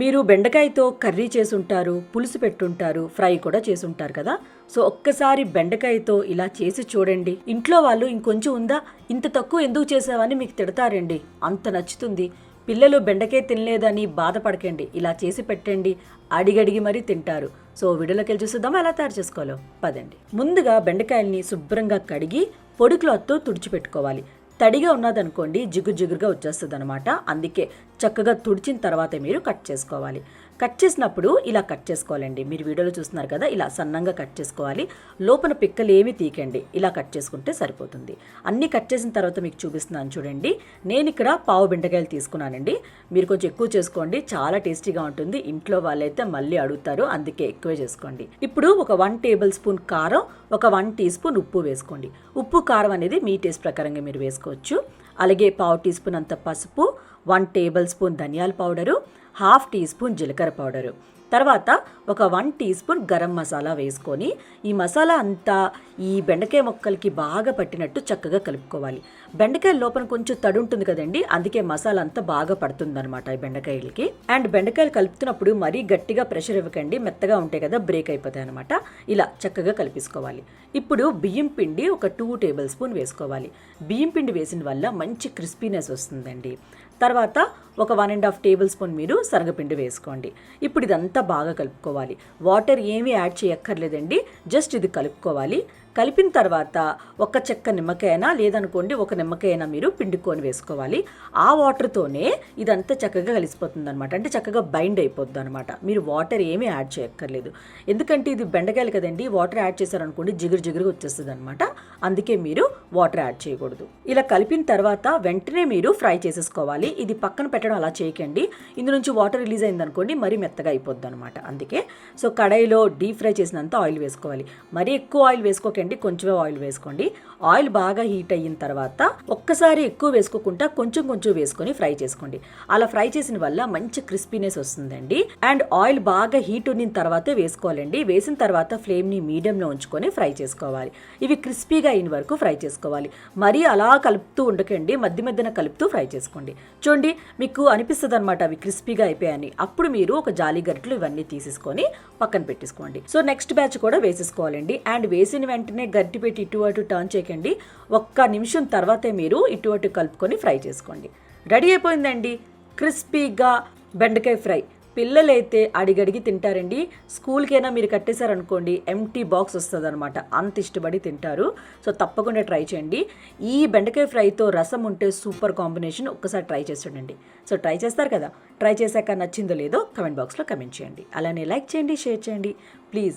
మీరు బెండకాయతో కర్రీ చేసుంటారు పులుసు పెట్టుంటారు ఫ్రై కూడా చేసుంటారు కదా. సో ఒక్కసారి బెండకాయతో ఇలా చేసి చూడండి. ఇంట్లో వాళ్ళు ఇంకొంచెం ఉందా? ఇంత తక్కువ ఎందుకు చేసావని మీకు తిడతారండి. అంత నచ్చుతుంది. పిల్లలు బెండకాయ తినలేదని బాధపడకండి. ఇలా చేసి పెట్టండి. అడిగడిగి మరీ తింటారు. సో వీడియోలోకి వెళ్ళి చూద్దామా ఎలా తయారు చేసుకోవాలో? పదండి. ముందుగా బెండకాయల్ని శుభ్రంగా కడిగి పొడి క్లాత్తో తుడిచిపెట్టుకోవాలి. తడిగా ఉన్నదనుకోండి జిగురు జిగురుగా వచ్చేస్తుంది అనమాట అందుకే చక్కగా తుడిచిన తర్వాతే మీరు కట్ చేసుకోవాలి. కట్ చేసినప్పుడు ఇలా కట్ చేసుకోవాలండి. మీరు వీడియోలో చూస్తున్నారు కదా ఇలా సన్నంగా కట్ చేసుకోవాలి. లోపల పిక్కలు ఏమి తీకండి ఇలా కట్ చేసుకుంటే సరిపోతుంది. అన్నీ కట్ చేసిన తర్వాత మీకు చూపిస్తున్నాను చూడండి. నేను ఇక్కడ పావు బెండకాయలు తీసుకున్నానండి. మీరు కొంచెం ఎక్కువ చేసుకోండి. చాలా టేస్టీగా ఉంటుంది. ఇంట్లో వాళ్ళైతే మళ్ళీ అడుగుతారు. అందుకే ఎక్కువే చేసుకోండి. ఇప్పుడు ఒక వన్ టేబుల్ స్పూన్ కారం ఒక వన్ టీ స్పూన్ ఉప్పు వేసుకోండి. ఉప్పు కారం అనేది మీ టేస్ట్ ప్రకారంగా మీరు వేసుకోవచ్చు. అలాగే పావు టీ స్పూన్ అంత పసుపు వన్ టేబుల్ స్పూన్ ధనియాల పౌడరు హాఫ్ టీ స్పూన్ జీలకర్ర పౌడరు. తర్వాత ఒక one teaspoon garam masala వేసుకొని ఈ మసాలా అంతా ఈ బెండకాయ మొక్కలకి బాగా పట్టినట్టు చక్కగా కలుపుకోవాలి. బెండకాయ లోపల కొంచెం తడి ఉంటుంది కదండి అందుకే మసాలా అంతా బాగా పడుతుంది ఈ బెండకాయలకి. అండ్ బెండకాయలు కలుపుతున్నప్పుడు మరీ గట్టిగా ప్రెషర్ ఇవ్వకండి మెత్తగా ఉంటాయి కదా బ్రేక్ అయిపోతాయి అనమాట ఇలా చక్కగా కలిపేసుకోవాలి. ఇప్పుడు బియ్యం పిండి ఒక టూ టేబుల్ స్పూన్ వేసుకోవాలి. బియ్యం పిండి వేసిన వల్ల మంచి క్రిస్పీనెస్ వస్తుందండి. తర్వాత ఒక one and half tablespoon మీరు శనగపిండి వేసుకోండి. ఇప్పుడు ఇదంతా బాగా కలుపుకోవాలి. వాటర్ ఏమీ యాడ్ చేయక్కర్లేదండి. జస్ట్ ఇది కలుపుకోవాలి. కలిపిన తర్వాత ఒక చెక్క నిమ్మకాయనా లేదనుకోండి ఒక నిమ్మకాయనా మీరు పిండుకొని వేసుకోవాలి. ఆ వాటర్తోనే ఇదంతా చక్కగా కలిసిపోతుంది అనమాట అంటే చక్కగా బైండ్ అయిపోతుంది అనమాట మీరు వాటర్ ఏమీ యాడ్ చేయక్కర్లేదు. ఎందుకంటే ఇది బెండకాయలు కదండి వాటర్ యాడ్ చేశారనుకోండి జిగురు జిగురు వచ్చేస్తుంది అనమాట అందుకే మీరు వాటర్ యాడ్ చేయకూడదు. ఇలా కలిపిన తర్వాత వెంటనే మీరు ఫ్రై చేసేసుకోవాలి. ఇది పక్కన పెట్టడం అలా చేయకండి. ఇందు నుంచి వాటర్ రిలీజ్ అయిందనుకోండి మరీ మెత్తగా అయిపోద్ది అనమాట అందుకే సో కడాయిలో డీప్ ఫ్రై చేసినంత ఆయిల్ వేసుకోవాలి. మరీ ఎక్కువ ఆయిల్ వేసుకోకండి. కొంచెమే ఆయిల్ వేసుకోండి. ఆయిల్ బాగా హీట్ అయిన తర్వాత ఒక్కసారి ఎక్కువ వేసుకోకుండా కొంచెం కొంచెం వేసుకొని ఫ్రై చేసుకోండి. అలా ఫ్రై చేసిన వల్ల మంచి క్రిస్పీనెస్ వస్తుందండి. అండ్ ఆయిల్ బాగా హీట్ ఉన్న తర్వాతే వేసుకోవాలండి. వేసిన తర్వాత ఫ్లేమ్ని మీడియంలో ఉంచుకొని ఫ్రై చేసుకోవాలి. ఇవి క్రిస్పీగా అయిన వరకు ఫ్రై చేసుకోవాలి. మరీ అలా కలుపుతూ ఉండకండి. మధ్య మధ్యన కలుపుతూ ఫ్రై చేసుకోండి. చూడండి మీకు అనిపిస్తుంది అనమాట అవి క్రిస్పీగా అయిపోయాయని. అప్పుడు మీరు ఒక జాలి గరిటలు ఇవన్నీ తీసేసుకొని పక్కన పెట్టేసుకోండి. సో నెక్స్ట్ బ్యాచ్ కూడా వేసేసుకోవాలండి. అండ్ వేసిన వెంటనే గట్టి పెట్టి ఇటు అటు టర్న్ చేయకండి. ఒక్క నిమిషం తర్వాతే మీరు ఇటు అటు కలుపుకొని ఫ్రై చేసుకోండి. రెడీ అయిపోయిందండి? క్రిస్పీగా బెండకాయ ఫ్రై పిల్లలైతే అడిగడిగి తింటారండి. స్కూల్కైనా మీరు కట్టేశారనుకోండి ఎంటీ బాక్స్ వస్తుంది అనమాట అంత ఇష్టపడి తింటారు. సో తప్పకుండా ట్రై చేయండి. ఈ బెండకాయ ఫ్రైతో రసం ఉంటే సూపర్ కాంబినేషన్ ఒక్కసారి ట్రై చేసి సో ట్రై చేస్తారు కదా? ట్రై చేశాక నచ్చిందో లేదో కమెంట్ బాక్స్లో కమెంట్ చేయండి. అలానే లైక్ చేయండి షేర్ చేయండి. ప్లీజ్